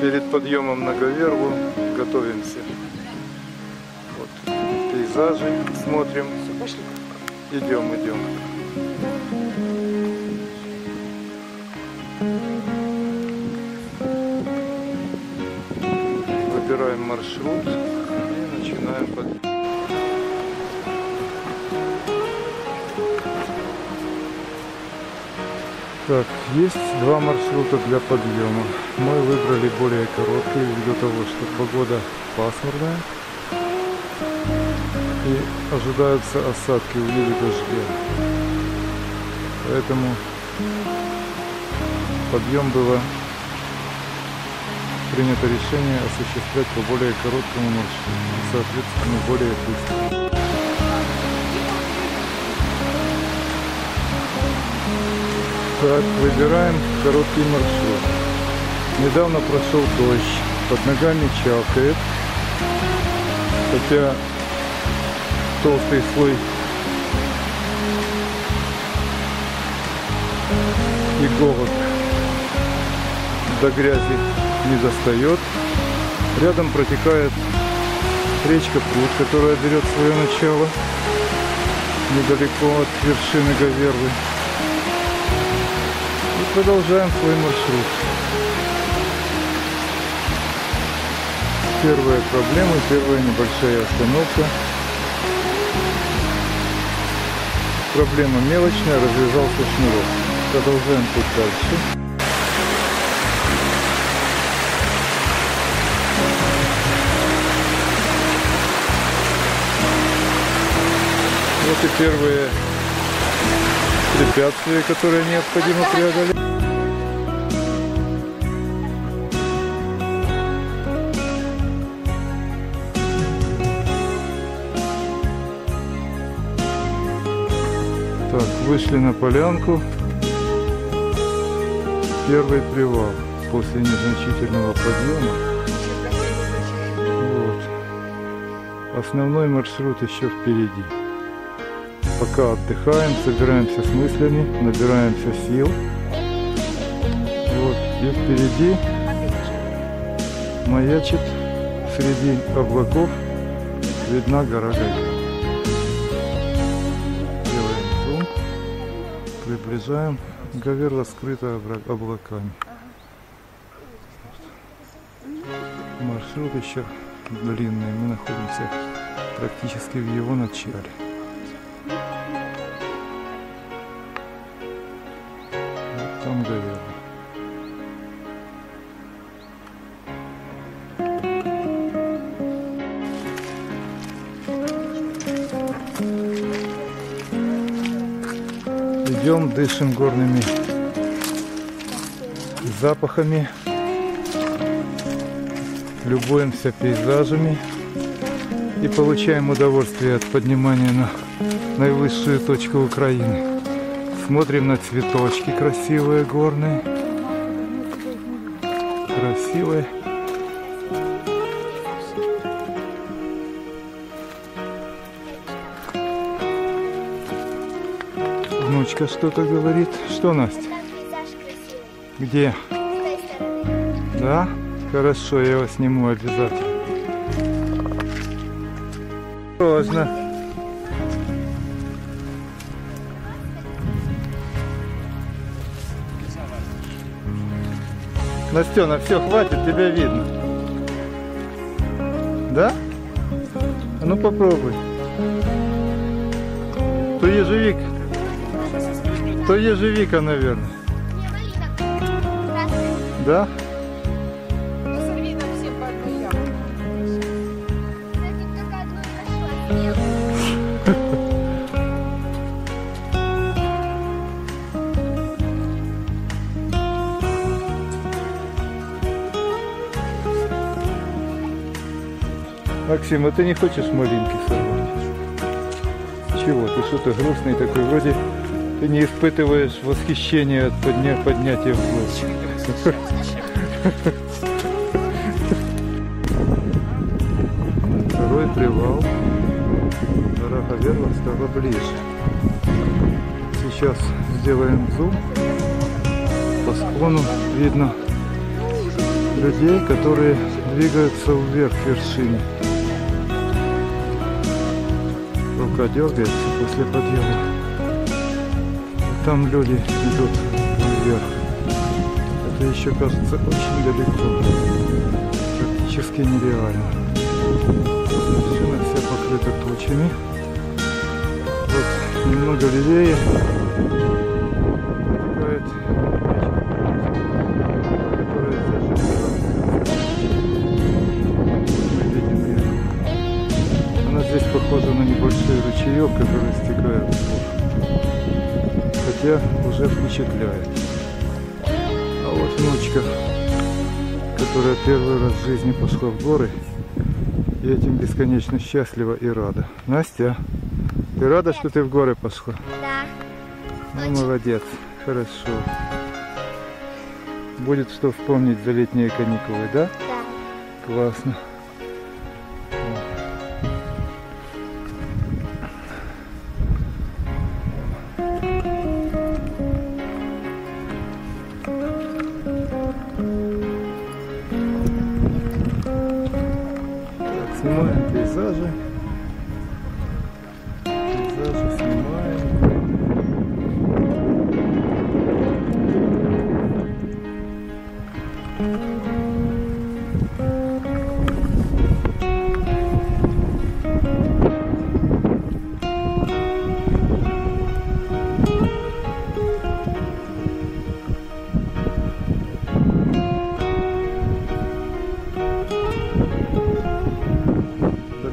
перед подъемом на Гаверву готовимся. Вот пейзажи смотрим. Идем, идем. Выбираем маршрут и начинаем подъем. Так, есть два маршрута для подъема. Мы выбрали более короткий ввиду того, что погода пасмурная и ожидаются осадки в виде дождя. Поэтому подъем было принято решение осуществлять по более короткому маршруту, соответственно более быстрому. Так, выбираем короткий маршрут. Недавно прошел дождь, под ногами чавкает, хотя толстый слой иголок до грязи не достает. Рядом протекает речка Пруд, которая берет свое начало недалеко от вершины Гавервы продолжаем свой маршрут. Первая проблема, первая небольшая остановка. Проблема мелочная, развязался шнурок. Продолжаем путь дальше. Вот и первые препятствия, которые необходимо преодолеть. Так, вышли на полянку. Первый привал после незначительного подъема. Вот. Основной маршрут еще впереди. Пока отдыхаем, собираемся с мыслями, набираемся сил. Вот, и впереди маячит среди облаков видна гора Гайка. Приближаем. Гаверла скрыта облаками. Маршрут еще длинный. Мы находимся практически в его начале. Идем, дышим горными запахами, любуемся пейзажами и получаем удовольствие от поднимания на наивысшую точку Украины. Смотрим на цветочки красивые горные. Красивые. Внучка что-то говорит. Что, Настя? Где? Да? Хорошо, я его сниму обязательно. Осторожно. Настена, все, хватит, тебя видно. Да? А ну попробуй. То ежевик. То ежевика, наверное. Да? Максим, а ты не хочешь малинки сорвать? Чего? Ты что-то грустный такой, вроде ты не испытываешь восхищения от подня поднятия в воздух. Второй привал. Дорога Верла стала ближе. Сейчас сделаем зум. По склону видно людей, которые двигаются вверх к вершине. Рука дергается после подъема. Там люди идут вверх. Это еще кажется очень далеко. Практически нереально. Вершина вся покрыта тучами. Вот немного левее протекает. Она здесь похожа на небольшой ручеек, который стекает. Хотя уже впечатляет. А вот внучка, которая первый раз в жизни пошла в горы, и этим бесконечно счастлива и рада. Настя, ты рада, что ты в горы пошла? Да. Ну, молодец, хорошо. Будет что вспомнить за летние каникулы, да? Да. Классно.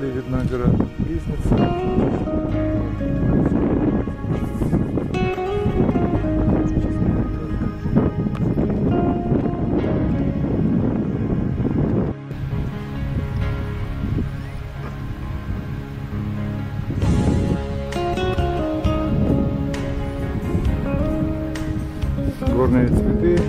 Вдали видна гора Близнеца. Горные цветы.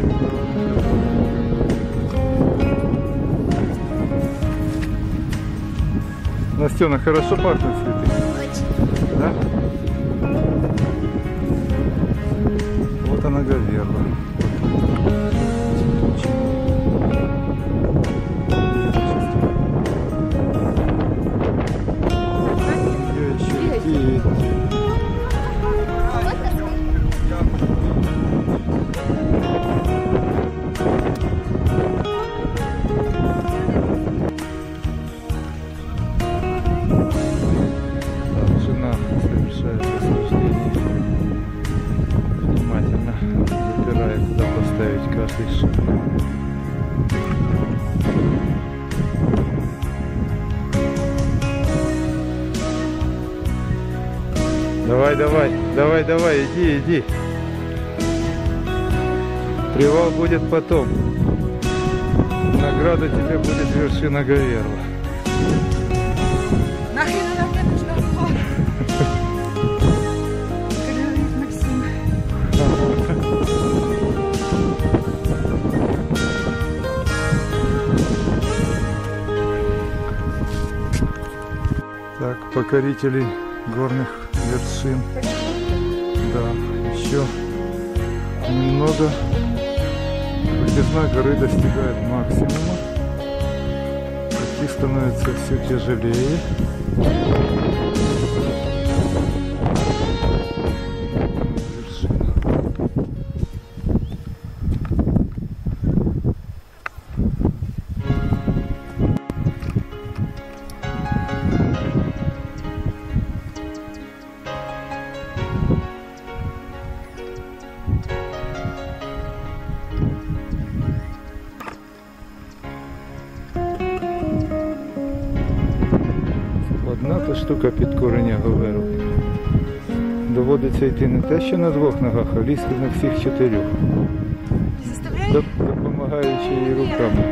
Настена, хорошо пахнут цветы, Очень. да? Вот она гаверла. Там жена совершает восхождение. Внимательно выбирает, куда поставить каждый шаг. Давай, давай, давай, давай, иди, иди. Привал будет потом. Награда тебе будет вершина Гаверла. Так, покорители горных вершин. Да, еще немного. Крутизна горы достигает максимума. Идти становится все тяжелее. Штука під корення говеру. Доводиться йти не те, що на двох ногах, а лізти на всіх чотирьох, доп- допомагаючи їй руками.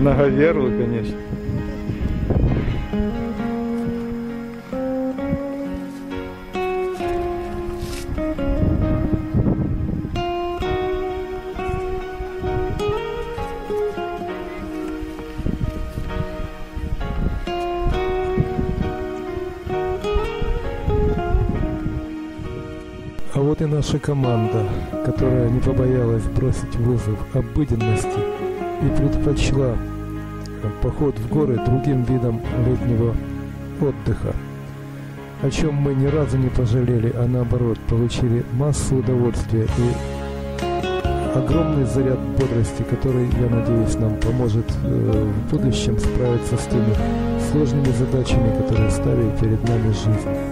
На говерлу, звісно. Вот наша команда, которая не побоялась бросить вызов обыденности и предпочла поход в горы другим видом летнего отдыха, о чем мы ни разу не пожалели, а наоборот получили массу удовольствия и огромный заряд бодрости, который, я надеюсь, нам поможет э, в будущем справиться с теми сложными задачами, которые ставит перед нами жизнь.